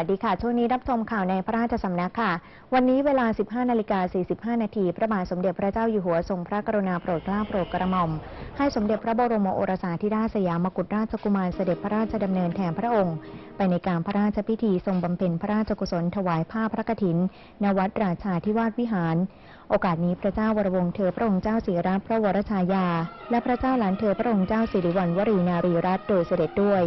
สวัสดีค่ะ ช่วงนี้รับชมข่าวในพระราชสำนักค่ะ วันนี้เวลา 15 นาฬิกา 45 นาที พระบาทสมเด็จพระเจ้าอยู่หัวทรงพระกรุณาโปรดเกล้าโปรดกระหม่อม ให้สมเด็จพระบรมโอรสาธิราชสยามกุฎราชกุมารเสด็จพระราชดำเนินแทนพระองค์ ไปในการพระราชพิธีทรงบำเพ็ญพระราชกุศลถวายผ้าพระกฐิน ณ วัดราชาธิวาสวิหาร โอกาสนี้พระเจ้าวรวงศ์เธอพระองค์เจ้าสิริรัตนพระวรชายา และพระเจ้าหลานเธอพระองค์เจ้าสิริวัณวรีนารีรัตน์โดยเสด็จด้วย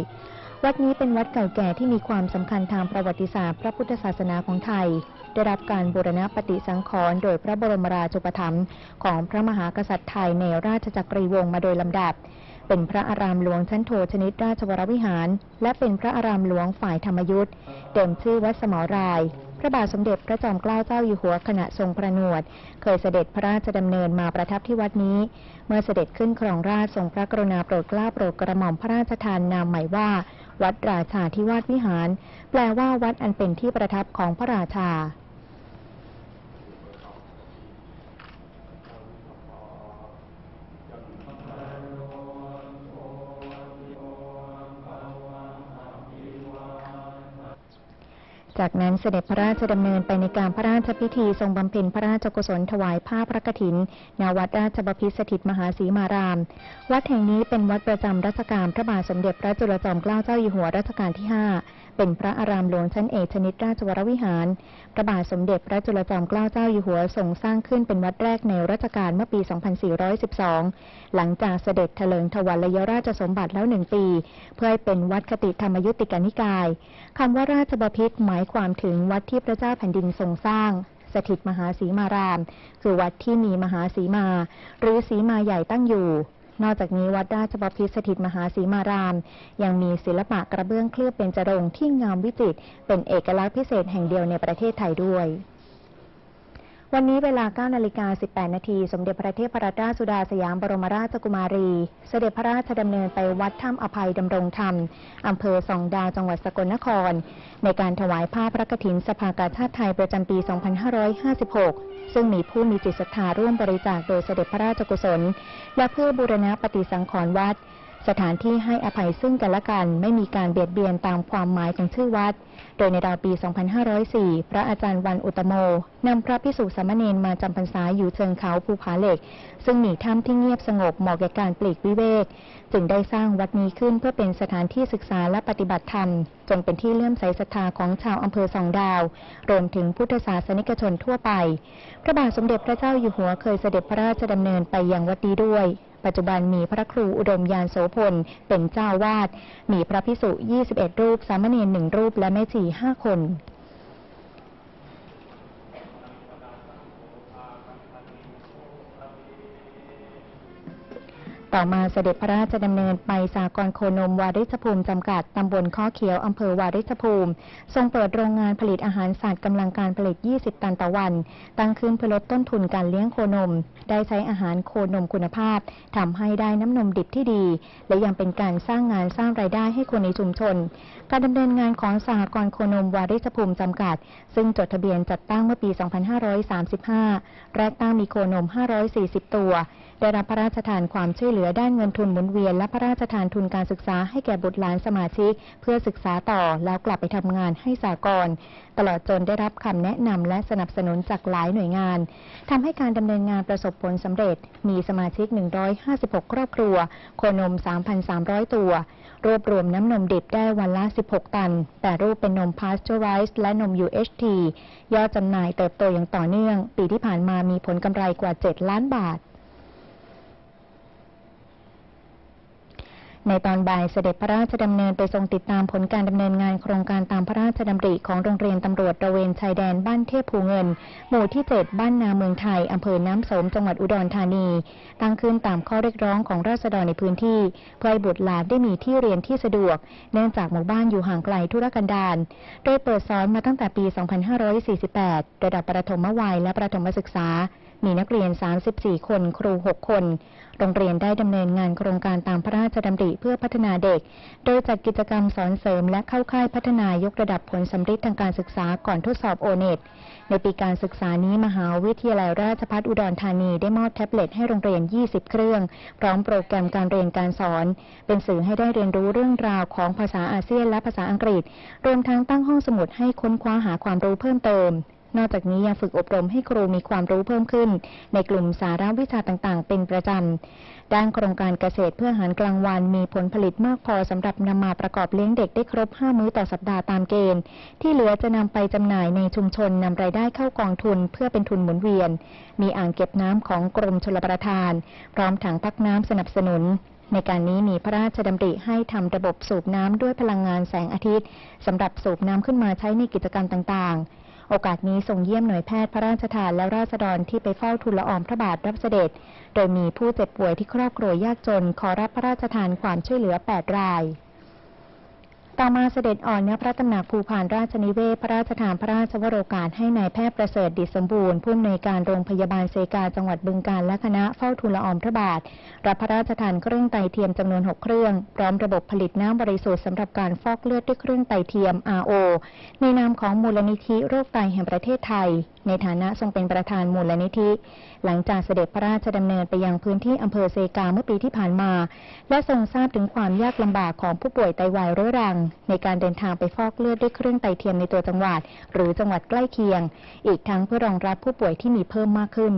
วัดนี้เป็นวัดเก่าแก่ที่มีความสำคัญทางประวัติศาสตร์พระพุทธศาสนาของไทย ได้รับการบูรณะปฏิสังขรณ์โดยพระบรมราชูปถัมภ์ของพระมหากษัตริย์ไทยในราชจักรีวงศ์มาโดยลำดับ เป็นพระอารามหลวงชั้นโทชนิดราชวรวิหาร และเป็นพระอารามหลวงฝ่ายธรรมยุทธ์เดิมชื่อวัดสมราย ระบาทสมเด็จพระจอมเกล้าเจ้าอยู่หัวขณะทรงประนวด เคยเสด็จพระราชดำเนินมาประทับที่วัดนี้ เมื่อเสด็จขึ้นครองราชทรงพระกรุณาโปรดเกล้าโปรดกระหม่อมพระราชทานนามใหม่ว่า วัดราชาธิวาสวิหาร แปลว่าวัดอันเป็นที่ประทับของพระราชา จากนั้นเสด็จพระราชดำเนินไปในการพระราชพิธีทรงบำเพ็ญพระราชกุศลถวายผ้าพระกฐินณวัดราชบพิษสถิตมหาศรีมาราม วัดแห่งนี้เป็นวัดประจำรัชกาลพระบาทสมเด็จพระจุลจอมเกล้าเจ้าอยู่หัวรัชกาลที่ 5เป็นพระอารามหลวงชั้นเอกชนิดราชวรวิหาร พระบาทสมเด็จพระจุลจอมเกล้าเจ้าอยู่หัวทรงสร้างขึ้นเป็นวัดแรกในรัชกาลเมื่อปี 2412 หลังจากเสด็จเถลิงถวัลยราชสมบัติแล้วหนึ่งปี เพื่อให้เป็นวัดคติธรรมยุติกานิกายคำว่าราชบพิตรหมายความถึงวัดที่พระเจ้าแผ่นดินทรงสร้างสถิตมหาสีมาราม คือวัดที่มีมหาสีมา หรือสีมาใหญ่ตั้งอยู่ นอกจากนี้วัดราชบพิตรสถิตมหาสีมาราม ยังมีศิลปะกระเบื้องเคลือบเป็นจรงที่งามวิจิตรเป็นเอกลักษณ์พิเศษแห่งเดียวในประเทศไทยด้วย วันนี้เวลา9นาฬิกา18 นาที สมเด็จพระเทพรัตนราชสุดาสยามบรมราชกุมารี เสด็จพระราชดำเนินไปวัดถ้ำอภัยดำรงธรรม อำเภอสองดาวจังหวัดสกลนคร ในการถวายผ้าพระกฐินสภากาชาติไทยประจำปี 2556 ซึ่งมีผู้มีจิตศรัทธาร่วมบริจาคโดยเสด็จพระราชกุศล และเพื่อบูรณะปฏิสังขรณ์วัด สถานที่ให้อภัยซึ่งกันและกันไม่มีการเบียดเบียนตามความหมายของชื่อวัด โดยในราวปี 2504 พระอาจารย์วันอุตโม นำพระพิสุสามเณรมาจำพรรษาอยู่เชิงเขาภูผาเหล็ก ซึ่งมีถ้ำที่เงียบสงบเหมาะแก่การปลีกวิเวก จึงได้สร้างวัดนี้ขึ้นเพื่อเป็นสถานที่ศึกษาและปฏิบัติธรรม จนเป็นที่เลื่อมใสศรัทธาของชาวอำเภอสองดาว รวมถึงพุทธศาสนิกชนทั่วไป พระบาทสมเด็จพระเจ้าอยู่หัวเคยเสด็จพระราชดำเนินไปยังวัดนี้ด้วย ปัจจุบันมีพระครูอุดมยานโสพลเป็นเจ้าวาด มีพระพิสุ 21 รูป สามเณรหนึ่งรูปและแม่ชีห้าคน ต่อมาเสด็จพระราชดำเนินไปสากรณ์โคนมวาริชภูมิจำกัด ตำบลข้อเขียว อำเภอวาริชภูมิ ทรงเปิดโรงงานผลิตอาหารสัตว์กำลังการผลิต 20 ตันต่อวัน ตั้งขึ้นเพื่อลดต้นทุนการเลี้ยงโคนม ได้ใช้อาหารโคนมคุณภาพทำให้ได้น้ำนมดิบที่ดี และยังเป็นการสร้างงานสร้างรายได้ให้คนในชุมชน การดำเนินงานของสหกรณ์โคนมวาริชภูมิจำกัด ซึ่งจดทะเบียนจัดตั้งเมื่อปี 2535 แรกตั้งมีโคนม 540 ตัว ได้รับพระราชทานความช่วยเหลือด้านเงินทุนหมุนเวียนและพระราชทานทุนการศึกษาให้แก่บุตรหลานสมาชิก เพื่อศึกษาต่อแล้วกลับไปทำงานให้สากลตลอดจนได้รับคำแนะนำและสนับสนุนจากหลายหน่วยงานทำให้การดำเนินงานประสบผลสำเร็จ มีสมาชิก 156 ครอบครัวโคนม 3,300 ตัว รวบรวมน้ำนมดิบได้วันละ 16 ตัน แต่รูปเป็นนมพาสเจอไรส์และนม UHT ยอดจำหน่ายเติบโตอย่างต่อเนื่อง ปีที่ผ่านมามีผลกำไรกว่า 7 ล้านบาท ในตอนบ่ายเสด็จพระราชดำเนินไปทรงติดตามผลการดำเนินงานโครงการตามพระราชดำริของโรงเรียนตำรวจตระเวนชายแดนบ้านเทพภูเงิน หมู่ที่ 7 บ้านนาเมืองไทยอำเภอน้ำสมจังหวัดอุดรธานี ตั้งขึ้นตามข้อเรียกร้องของราษฎรในพื้นที่เพื่อให้บุตรหลานได้มีที่เรียนที่สะดวก เนื่องจากหมู่บ้านอยู่ห่างไกลธุรกันดารโดยเปิดสอนมาตั้งแต่ปี 2548 ระดับประถมวัยและประถมศึกษามีนักเรียน 34 คน ครู 6 คน โรงเรียนได้ดำเนินงานโครงการตามพระราชดำริเพื่อพัฒนาเด็ก โดยจัดกิจกรรมสอนเสริมและเข้าค่ายพัฒนายกระดับผลสำฤทธิ์ทางการศึกษาก่อนทดสอบโอเน็ตในปีการศึกษานี้มหาวิทยาลัยราชภัฏอุดรธานีได้มอบแท็บเล็ตให้โรงเรียน 20 เครื่อง พร้อมโปรแกรมการเรียนการสอน เป็นสื่อให้ได้เรียนรู้เรื่องราวของภาษาอาเซียนและภาษาอังกฤษ รวมทั้งตั้งห้องสมุดให้ค้นคว้าหาความรู้เพิ่มเติม นอกจากนี้ยังฝึกอบรมให้ครูมีความรู้เพิ่มขึ้น ในกลุ่มสาระวิชาต่างๆ เป็นประจำ ด้านโครงการเกษตรเพื่ออาหารกลางวันมีผลผลิตมากพอสำหรับนำมาประกอบเลี้ยงเด็กได้ครบ 5 มื้อต่อสัปดาห์ตามเกณฑ์ ที่เหลือจะนำไปจำหน่ายในชุมชนนำรายได้เข้ากองทุนเพื่อเป็นทุนหมุนเวียน มีอ่างเก็บน้ำของกรมชลประทาน พร้อมถังพักน้ำสนับสนุนในการนี้มีพระราชดำริให้ทำระบบสูบน้ำด้วยพลังงานแสงอาทิตย์สำหรับสูบน้ำขึ้นมาใช้ในกิจกรรมต่างๆ โอกาสนี้ทรงเยี่ยมหน่วยแพทย์พระราชทานและราษฎรที่ไปเฝ้าทูลละอองพระบาทรับเสด็จ โดยมีผู้เจ็บป่วยที่ครอบครัวยากจนขอรับพระราชทานความช่วยเหลือ 8 ราย ต่อมาเสด็จอ่อนณพระตำหนักภูพานราชนิเวศพระราชทานพระราชวโรกาสให้นายแพทย์ประเสริฐดิสมบูรณ์ผู้อำนวยการโรงพยาบาลเซกาจังหวัดบึงกาฬและคณะเฝ้าทูลละอองพระบาท รับพระราชทานเครื่องไตเทียมจำนวน 6 เครื่อง พร้อมระบบผลิตน้ำบริสุทธิ์สำหรับการฟอกเลือดด้วยเครื่องไตเทียม RO ในนามของมูลนิธิโรคไตแห่งประเทศไทย ในฐานะทรงเป็นประธานมูลนิธิ หลังจากเสด็จพระราชดำเนินไปยังพื้นที่อำเภอเซกาเมื่อปีที่ผ่านมา และทรงทราบถึงความยากลำบากของผู้ป่วยไตวายเรื้อรังในการเดินทางไปฟอกเลือดด้วยเครื่องไตเทียมในตัวจังหวัด หรือจังหวัดใกล้เคียง อีกทั้งเพื่อรองรับผู้ป่วยที่มีเพิ่มมากขึ้น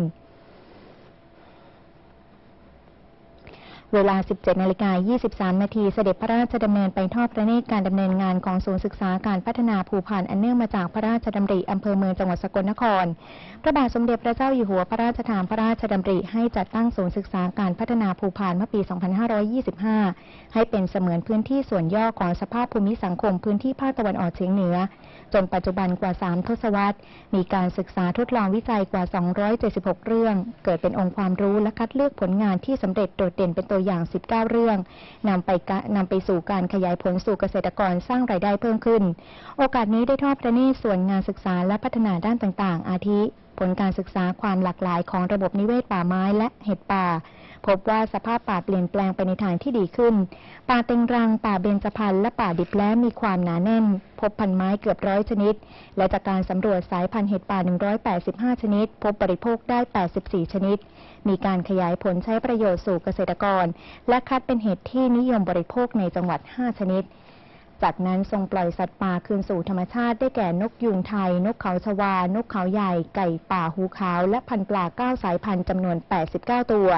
เวลา 17นาฬิกา23 นาทีเสด็จพระราชดำเนินไปทอดพระเนตรการดำเนินงานของศูนย์ศึกษาการพัฒนาภูพานอันเนื่องมาจากพระราชดำริอำเภอเมืองจังหวัดสกลนคร พระบาทสมเด็จพระเจ้าอยู่หัวพระราชทานพระราชดำริให้จัดตั้งศูนย์ศึกษาการพัฒนาภูพานเมื่อปี 2525 ให้เป็นเสมือนพื้นที่ส่วนย่อของสภาพภูมิสังคมพื้นที่ภาคตะวันออกเฉียงเหนือ จนปัจจุบันกว่า 3 ทศวรรษ มีการศึกษาทดลองวิจัยกว่า 276 เรื่อง เกิดเป็นองค์ความรู้และคัดเลือกผลงานที่สำเร็จโดดเด่นเป็นตัวอย่าง 19 เรื่องนำไปนำไปสู่การขยายผลสู่เกษตรกรสร้างรายได้เพิ่มขึ้น โอกาสนี้ได้ทอดพระเนตรส่วนงานศึกษาและพัฒนาด้านต่างๆ อาทิ ผลการศึกษาความหลากหลายของระบบนิเวศป่าไม้และเห็ดป่า พบว่าสภาพป่าเปลี่ยนแปลงไปในทางที่ดีขึ้น ป่าเต็งรัง ป่าเบญจพรรณและป่าดิบแล้มีความหนาแน่น พบพันไม้เกือบร้อยชนิด และจากการสำรวจสายพันธุ์เห็ดป่า 185 ชนิด พบบริโภคได้ 84 ชนิด มีการขยายผลใช้ประโยชน์สู่เกษตรกร และคัดเป็นเห็ดที่นิยมบริโภคในจังหวัด 5 ชนิด จากนั้นทรงปล่อยสัตว์ป่าคืนสู่ธรรมชาติได้แก่นกยูงไทย นกเขาชวา นกเขาใหญ่ ไก่ป่าหูขาว และพันธุ์ปลา 9 สายพันธุ์จำนวน 89 ตัว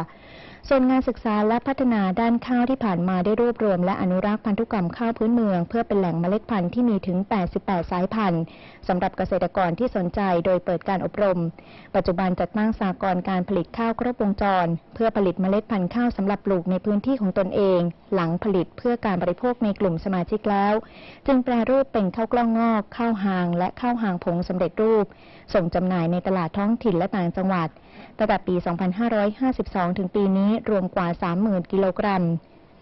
ส่วนงานศึกษาและพัฒนาด้านข้าวที่ผ่านมาได้รวบรวม และอนุรักษ์พันธุกรรมข้าวพื้นเมือง เพื่อเป็นแหล่งเมล็ดพันธุ์ที่มีถึง 88 สายพันธุ์สำหรับเกษตรกรที่สนใจโดยเปิดการอบรม ปัจจุบันจัดตั้งสากลการผลิตข้าวครบวงจร เพื่อผลิตเมล็ดพันธุ์ข้าวสำหรับปลูกในพื้นที่ของตนเอง หลังผลิตเพื่อการบริโภคในกลุ่มสมาชิกแล้ว จึงแปรรูปเป็นข้าวกล้องงอกข้าวหาง และข้าวหางผงสำเร็จรูป ส่งจำหน่ายในตลาดท้องถิ่นและต่างจังหวัด ตั้งแต่ปี 2552 ถึงปีนี้รวมกว่า 30,000 กิโลกรัม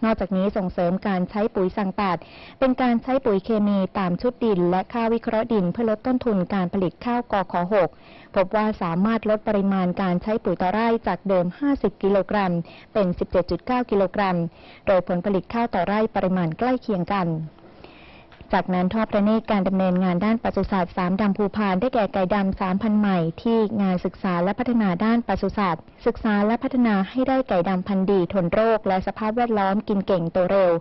นอกจากนี้ส่งเสริมการใช้ปุ๋ยสังตัด เป็นการใช้ปุ๋ยเคมีตามชุดดิน และค่าวิเคราะห์ดินเพื่อลดต้นทุนการผลิตข้าวกอขอ6พบว่าสามารถลดปริมาณการใช้ปุ๋ยต่อไร่จากเดิม 50 กิโลกรัม เป็น 17.9 กิโลกรัม โดยผลผลิตข้าวต่อไร่ปริมาณใกล้เคียงกัน จากนั้นทอดพระเนตรการดำเนินงานด้านปศุสัตว์สามดำภูพานได้แก่ไก่ดำสามพันใหม่ที่งานศึกษาและพัฒนาด้านปศุสัตว์ศึกษาและพัฒนาให้ได้ไก่ดำพันธุ์ดีทนโรค และสภาพแวดล้อมกินเก่งโตเร็ว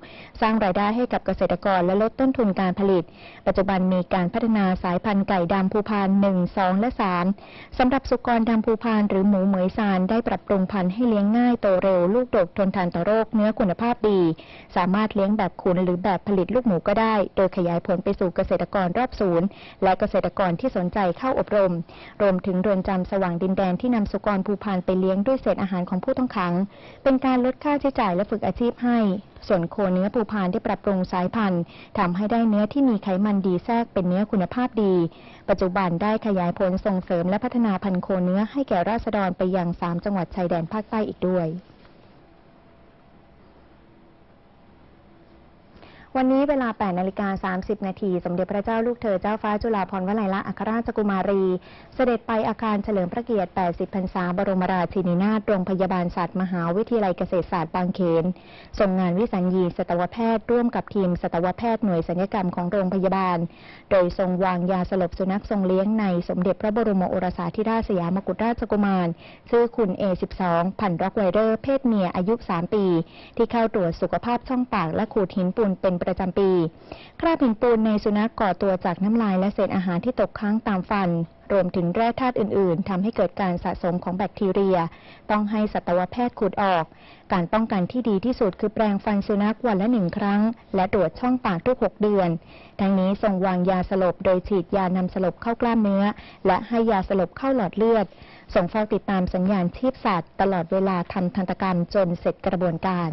สร้างรายได้ให้กับเกษตรกรและลดต้นทุนการผลิต ปัจจุบันมีการพัฒนาสายพันธุ์ไก่ดำภูพานหนึ่งสองและสามสำหรับสุกรดำภูพานหรือหมูเหมยซานได้ปรับปรุงพันธุ์ให้เลี้ยงง่ายโตเร็ว ลูกดกทนทานต่อโรคเนื้อคุณภาพดี สามารถเลี้ยงแบบขุนหรือแบบผลิตลูกหมูก็ได้ โดยขยายผลไปสู่เกษตรกรรอบศูนย์ และเกษตรกรที่สนใจเข้าอบรม รวมถึงเรือนจำสว่างดินแดนที่นำสุกรภูพานไปเลี้ยงด้วยเศษอาหารของผู้ต้องขัง เป็นการลดค่าใช้จ่ายและฝึกอาชีพให้ ส่วนโคเนื้อภูพานได้ปรับปรุงสายพันธุ์ทำให้ได้เนื้อที่มีไขมันดีแทรกเป็นเนื้อคุณภาพดี ปัจจุบันได้ขยายผลส่งเสริมและพัฒนาพันธุ์โคเนื้อให้แก่ราษฎรไปยังสามจังหวัดชายแดนภาคใต้อีกด้วย วันนี้เวลา 8 นาฬิกา 30 นาที สมเด็จพระเจ้าลูกเธอเจ้าฟ้าจุฬาภรณ์วลัยลักษณ์อัครราชกุมารี เสด็จไปอาคารเฉลิมพระเกียรติ 80 พรรษา บรมราชินีนาถ โรงพยาบาลสัตว์ มหาวิทยาลัยเกษตรศาสตร์บางเขน ส่งงานวิสัญญีสัตวแพทย์ ร่วมกับทีมสัตวแพทย์หน่วยสัญญกรรมของโรงพยาบาล โดยทรงวางยาสลบสุนัขทรงเลี้ยงในสมเด็จพระบรมโอรสาธิราชสยามกุฎราชกุมาร ชื่อคุณ A12 พันธุ์ร็อกไวเดอร์ เพศเมีย อายุ 3 ปี ที่เข้าตรวจสุขภาพช่องปากและขูดหินปูนเป็นประจำปี คราบหินปูนในสุนัขก่อตัวจากน้ำลายและเศษอาหารที่ตกค้างตามฟัน รวมถึงแร่ธาตุอื่น ๆทำให้เกิดการสะสมของแบคทีเรีย ต้องให้สัตวแพทย์ขูดออก การป้องกันที่ดีที่สุดคือแปรงฟันสุนัขวันละหนึ่งครั้ง และตรวจช่องปากทุก 6 เดือน ทั้งนี้ทรงวางยาสลบโดยฉีดยานำสลบเข้ากล้ามเนื้อ และให้ยาสลบเข้าหลอดเลือด ส่งเฝ้าติดตามสัญญาณชีพสัตว์ ตลอดเวลาทำทันตกรรมจนเสร็จกระบวนการ